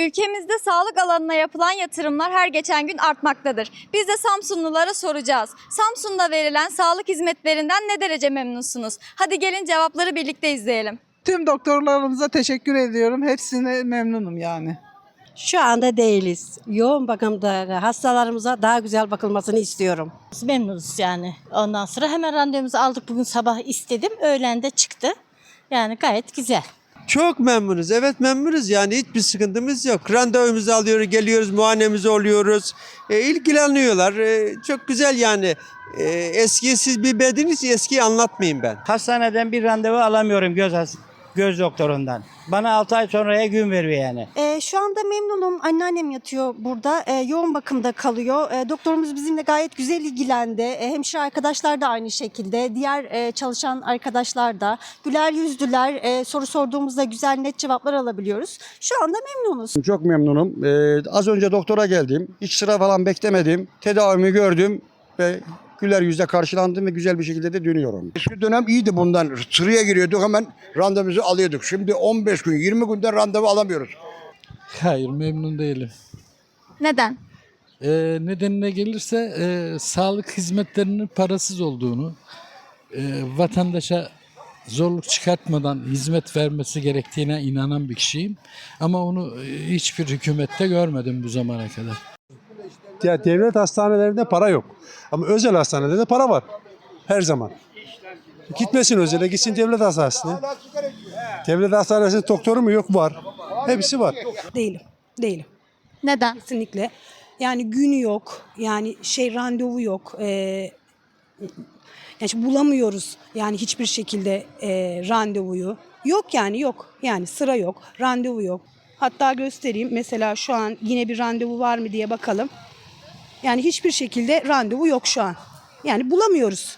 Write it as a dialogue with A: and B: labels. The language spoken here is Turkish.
A: Ülkemizde sağlık alanına yapılan yatırımlar her geçen gün artmaktadır. Biz de Samsunlulara soracağız. Samsun'da verilen sağlık hizmetlerinden ne derece memnunsunuz? Hadi gelin cevapları birlikte izleyelim.
B: Tüm doktorlarımıza teşekkür ediyorum. Hepsine memnunum yani.
C: Şu anda değiliz. Yoğun bakımda hastalarımıza daha güzel bakılmasını istiyorum.
D: Biz memnunuz yani. Ondan sonra hemen randevumuzu aldık bugün sabah istedim. Öğlen de çıktı. Yani gayet güzel.
E: Çok memnunuz. Evet memnunuz yani hiçbir sıkıntımız yok. Randevumuzu alıyoruz, geliyoruz, muayenemizi oluyoruz. E, ilgileniyorlar. E, çok güzel yani. E, eskiyi siz bir bediniz, eskiyi anlatmayayım ben.
F: Hastaneden bir randevu alamıyorum göz has- göz doktorundan. Bana 6 ay sonraya gün veriyor yani.
G: Ee, şu anda memnunum. Anneannem yatıyor burada. Ee, yoğun bakımda kalıyor. Ee, doktorumuz bizimle gayet güzel ilgilendi. Ee, hemşire arkadaşlar da aynı şekilde. Diğer e, çalışan arkadaşlar da. Güler yüzlüler. Ee, soru sorduğumuzda güzel net cevaplar alabiliyoruz. Şu anda memnunuz.
H: Çok memnunum. Ee, az önce doktora geldim. Hiç sıra falan beklemedim. Tedavimi gördüm ve güler yüzle karşılandım ve güzel bir şekilde de dönüyorum. Eski dönem iyiydi bundan. Sıraya giriyorduk hemen randevumuzu alıyorduk. Şimdi 15 gün 20 günde randevu alamıyoruz.
I: Hayır memnun değilim.
A: Neden?
I: Ee, nedenine gelirse e, sağlık hizmetlerinin parasız olduğunu, e, vatandaşa zorluk çıkartmadan hizmet vermesi gerektiğine inanan bir kişiyim. Ama onu e, hiçbir hükümette görmedim bu zamana kadar.
J: Ya devlet hastanelerinde para yok. Ama özel hastanelerde para var. Her zaman. Gitmesin özele, gitsin devlet hastanesine. Devlet hastanesinde doktoru mu yok? Var. Hepsi var.
K: Değilim. Değilim.
A: Neden?
K: Kesinlikle. Yani günü yok. Yani şey randevu yok. Ee, yani bulamıyoruz. Yani hiçbir şekilde e, randevuyu. Yok yani yok. Yani sıra yok. Randevu yok. Hatta göstereyim. Mesela şu an yine bir randevu var mı diye bakalım. Yani hiçbir şekilde randevu yok şu an. Yani bulamıyoruz.